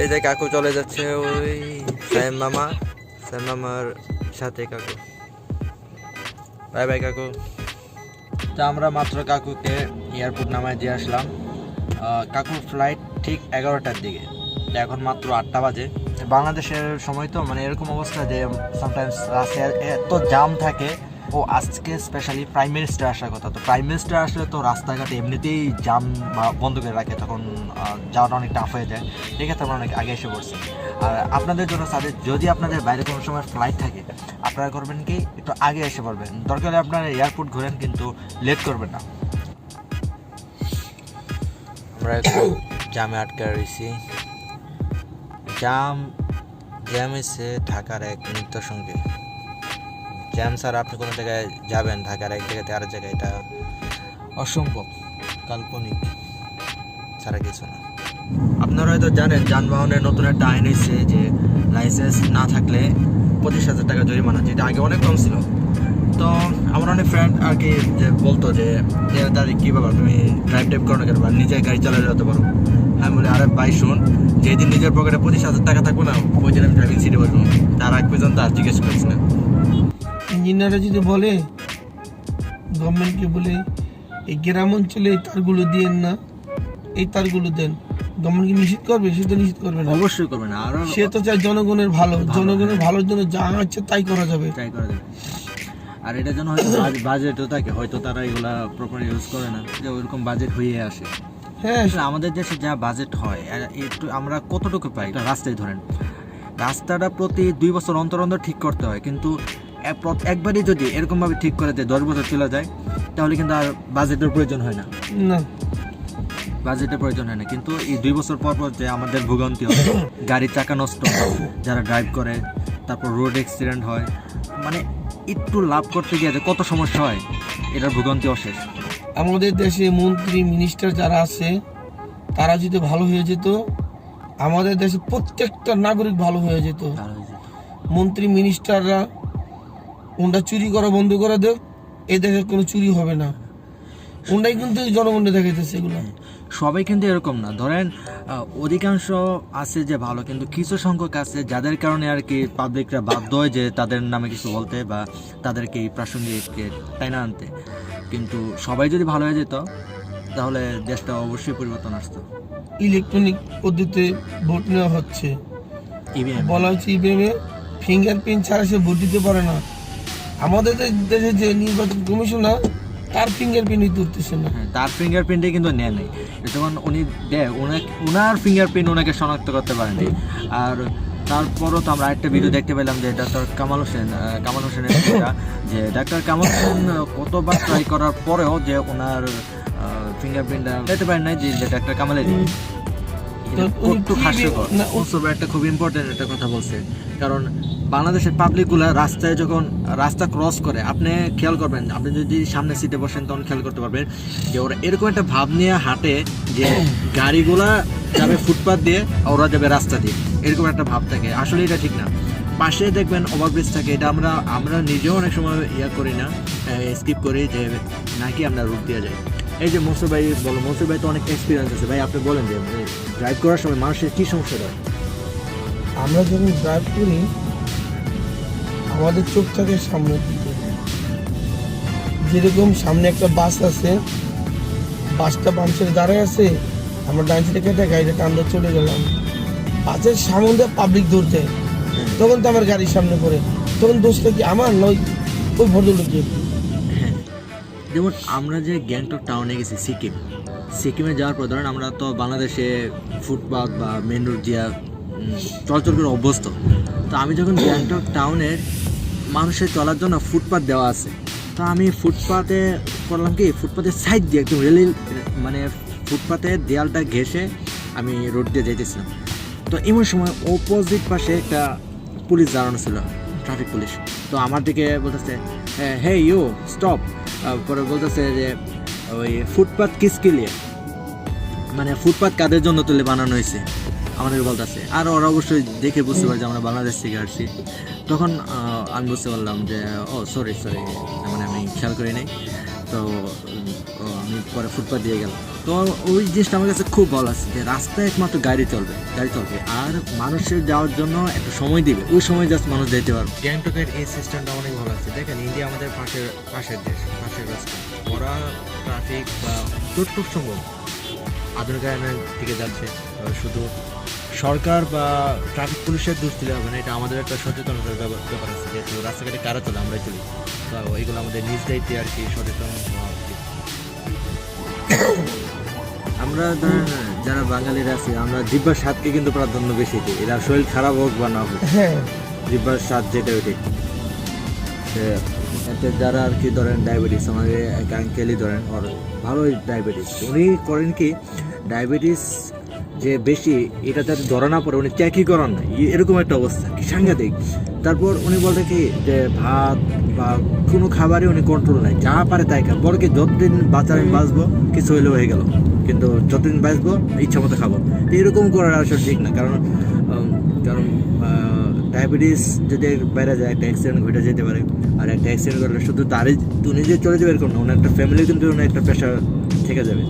এই যে কাকু চলে যাচ্ছে, ওই সাইম মামা। সাইম মামার সাথে কাকু। বাই বাই কাকু। তো আমরা মাত্র কাকুকে এয়ারপোর্ট নামায় দিয়ে আসলাম। কাকুর ফ্লাইট ঠিক এগারোটার দিকে। এখন মাত্র আটটা বাজে। বাংলাদেশের সময় তো মানে এরকম অবস্থা যে সামটাইমস রাস্তায় এত জাম থাকে। ও আজকে স্পেশালি প্রাইম মিনিস্টার আসার কথা। তো প্রাইম মিনিস্টার আসলে তো রাস্তাঘাটে এমনিতেই জাম বা বন্ধ করে রাখে তখন যাওয়াটা অনেক টাফ হয়ে যায়। আছে আমরা অনেক আগে এসে পড়ছি। আর আপনাদের জন্য সাথে যদি আপনাদের বাইরে কোনো সময় ফ্লাইট থাকে, আপনারা করবেন কি, একটু আগে এসে পড়বেন। দরকার হলে আপনারা এয়ারপোর্ট ঘোরেন, কিন্তু লেট করবেন না। আমরা জামে আটকে রয়েছি। জাম, জ্যাম এসে ঢাকার এক নৃত্য সঙ্গী জ্যাম স্যার, আপনি কোনো জায়গায় যাবেন? ঢাকার এক জায়গাতে আরেক জায়গায়? এটা অসম্ভব, কাল্পনিক। ছাড়া কিছু না। আপনারা হয়তো জানেন যানবাহনের নতুন একটা আইন এসেছে যে লাইসেন্স না থাকলে পঁচিশ হাজার টাকা জরিমানা, যেটা আগে অনেক কম ছিল। তো আমার অনেক ফ্রেন্ড আর কি, যে বলতো যে দাদি, কী ব্যাপার? তুমি ড্রাইভ টাইপ করো না কেন? নিজে গাড়ি চালাতে যেতে পারো আমি বলি, আরে ভাই শোন যেদিন নিজের পকেটে পঁচিশ হাজার টাকা থাকবে না, ওই দিন আমি ড্রাইভিং সিটে বসবো। তার আগ পর্যন্ত আর জিজ্ঞেস করিস না। ইঞ্জিনিয়াররা যদি বলে গভর্নমেন্টকে বলে, এই গ্রাম অঞ্চলে তারগুলো দিয়ে না এই তারগুলো দেন। গভর্নমেন্ট কি নিষেধ করবে? সে তো নিষেধ করবে না। অবশ্যই করবে না। আরও সে তো চায় জনগণের ভালো। জনগণের ভালোর জন্য যা হচ্ছে তাই করা যাবে। ট্রাই করা যাবে। আর এটার জন্য হয়তো বাজেটও থাকে। হয়তো তারা এগুলা প্রপার ইউজ করে না যে ওইরকম বাজেট হয়ে আসে। হ্যাঁ। আমাদের দেশে যা বাজেট হয় একটু আমরা কতটুকু পাই? রাস্তায় ধরেন। রাস্তাটা প্রতি দুই বছর অন্তর অন্তর ঠিক করতে হয়। কিন্তু একবারই যদি এরকমভাবে ঠিক করে দেয় দশ বছর চলে যায় তাহলে কিন্তু আর বাজেটের প্রয়োজন হয় না। না। বাজেটের প্রয়োজন হয় না। কিন্তু এই দুই বছর পর পর যে আমাদের ভোগান্তি হয় গাড়ির চাকা নষ্ট যারা ড্রাইভ করে তারপর রোড অ্যাক্সিডেন্ট হয় মানে একটু লাভ করতে গিয়ে যে কত সমস্যা হয় এটার ভোগান্তি অশেষ। আমাদের দেশে মন্ত্রী মিনিস্টার যারা আছে তারা যদি ভালো হয়ে যেত আমাদের দেশে প্রত্যেকটা নাগরিক ভালো হয়ে যেত। মন্ত্রী মিনিস্টাররা ওনটা চুরি করা বন্ধ করে দেব এই দেশে কোনো চুরি হবে না। ওনটাই কিন্তু জনগণে দেখাইতেছে এগুলো। সবাই কিন্তু এরকম না। ধরেন অধিকাংশ আছে যে ভালো কিন্তু কিছু সংখ্যক আছে যাদের কারণে আর কি পাবলিকরা বাধ্য হয় যে তাদের নামে কিছু বলতে বা তাদেরকে এই প্রাসঙ্গিক টাইনা আনতে। কিন্তু সবাই যদি ভালো হয়ে যেত তাহলে দেশটা অবশ্যই পরিবর্তন আসতো। ইলেকট্রনিক পদ্ধতিতে ভোট নেওয়া হচ্ছে। ইভিএম বলা হচ্ছে ইভিএমে ফিঙ্গারপ্রিন্ট ছাড়া সে ভোট দিতে পারে না। আমাদের দেশে যে নির্বাচন কমিশনার তার ফিঙ্গারপ্রিন্টই ধরতেছে না। হ্যাঁ তার ফিঙ্গারপ্রিন্টে কিন্তু নেয় নাই। যখন উনি দেয় ওনাকে ওনার ফিঙ্গারপ্রিন্ট ওনাকে শনাক্ত করতে পারেনি। আর তারপরও তো আমরা আরেকটা ভিডিও দেখতে পেলাম যে ডাক্তার কামাল হোসেন কামাল হোসেনের যে ডাক্তার কামাল হোসেন কতবার ট্রাই করার পরেও যে ওনার ফিঙ্গারপ্রিন্টটা পেতে পারেন নাই, যে ডাক্তার কামালের তো উনি একটু কি হাস্যকর। মুস্তফা একটা খুব ইম্পর্টেন্ট একটা কথা বলছে। কারণ বাংলাদেশের পাবলিকগুলা রাস্তায় যখন রাস্তা ক্রস করে আপনি খেয়াল করবেন আপনি যদি সামনে সিটে বসেন তখন খেয়াল করতে পারবেন যে ওরা এরকম একটা ভাব নিয়ে হাঁটে যে গাড়িগুলা যাবে ফুটপাথ দিয়ে ওরা যাবে রাস্তা দিয়ে। এরকম একটা ভাব থাকে। আসলে এটা ঠিক না। পাশে দেখবেন ওভারব্রিজ থাকে। এটা আমরা আমরা নিজেও অনেক সময় ইয়া করি না স্কিপ করি যে নাকি আমরা রুট দিয়ে যাই। এই যে মনসুর ভাই, বলো, মনসুর ভাই তো অনেক এক্সপিরিয়েন্স আছে। ভাই, আপনি বলেন যে ড্রাইভ করার সময় মানুষের কী সমস্যা হয় আমরা যখন ড্রাইভ করি, আমাদের চোখ থাকে সামনের দিকে যেরকম সামনে একটা বাস আছে, বাসটা সাইডে দাঁড়ায় আছে, আমরা ডান সাইডে কেটে গাড়িটা টানতে চলে গেলাম। বাসের সামনে পাবলিক দৌড়তে তখন তো আমার গাড়ির সামনে পড়ে। তখন দোষটা কি আমার? নয়, ওই ভদ্রলোকের। যেমন আমরা যে গ্যাংটক টাউনে গেছি, সিকিম। সিকিমে যাওয়ার পর ধরেন আমরা তো বাংলাদেশে ফুটপাথ বা মেন রোড দিয়া চলাচল করে অভ্যস্ত। তো আমি যখন গ্যাংটক টাউনের মানুষের চলার জন্য ফুটপাথ দেওয়া আছে, তো আমি ফুটপাতে করলাম কি ফুটপাথের সাইড দিয়ে একদম রেলি মানে ফুটপাথের দেয়ালটা ঘেসে আমি রোড দিয়ে যেতেছিলাম তো এমন সময় অপোজিট পাশে একটা পুলিশ দাঁড়ানো ছিল ট্রাফিক পুলিশ তো আমার দিকে বলতেছে হে ইউ স্টপ পরে বলতেছে যে, ওই ফুটপাত কিসকে লিয়ে মানে ফুটপাথ কাদের জন্য তুলে বানানো হয়েছে? আমাদের বলতেছে। আর ওরা অবশ্যই দেখে বুঝতে পারে যে আমরা বাংলাদেশ থেকে আসছি। তখন আমি বুঝতে পারলাম যে, ও সরি সরি মানে আমি খেয়াল করি নাই। তো আমি পরে ফুটপাথ দিয়ে গেলাম। তো ওই জিনিসটা আমার কাছে খুব ভালো লাগছে যে রাস্তায় একমাত্র গাড়ি চলবে গাড়ি চলবে। আর মানুষের যাওয়ার জন্য একটা সময় দিবে। ওই সময় জাস্ট মানুষ যেতে পারবে। গ্যাংটকের এই সিস্টেমটা অনেক ভালো আছে। দেখেন, ইন্ডিয়া আমাদের পাশের পাশের দেশ, পাশের রাস্তা। ওরা ট্রাফিক বা যতটুক সম্ভব। আধুনিকায়নের দিকে যাচ্ছে শুধু সরকার বা ট্রাফিক পুলিশের দোষ দিলে হবে না। এটা আমাদের একটা সচেতনতার ব্যাপার আছে যেহেতু রাস্তাঘাটে কারা চলে, আমরাই চলি। তো এইগুলো আমাদের নিজ দায়িত্বে আর কি সচেতন হওয়া উচিত। আমরা ধরেন যারা বাঙালিরা আছি আমরা জিব্বার স্বাদকে কিন্তু প্রাধান্য বেশি দিই। এরা শরীর খারাপ হোক বা না হোক হ্যাঁ। জিব্বার স্বাদ যেটা ওইটাই। এতে যারা আর কি ধরেন ডায়াবেটিস আমাদের এক আঙ্কেলই ধরেন ওর ভালোই ডায়াবেটিস উনি করেন কি ডায়াবেটিস যে বেশি এটা যাতে ধরা না পড়ে, উনি চেকই করান এরকম একটা অবস্থা, কি সাংঘাতিক। তারপর উনি বলতে কি যে ভাত বা কোনো খাবারই উনি কন্ট্রোল নাই, যা পারে তাই খায়। বড় কি যতদিন বাঁচার আমি বাঁচবো, কিছু হইলেও হয়ে গেল। কিন্তু যতদিন বাঁচবো, ইচ্ছা মতো খাব। এরকম করার আসলে ঠিক না, কারণ কারণ ডায়াবেটিস যদি বাইরে যায়, একটা অ্যাক্সিডেন্ট ঘটে যেতে পারে। আর একটা অ্যাক্সিডেন্ট করলে শুধু তারই উনি যে চলে যাবে এরকম না ওনার একটা ফ্যামিলি কিন্তু ওনার একটা প্রেশার থেকে যাবে।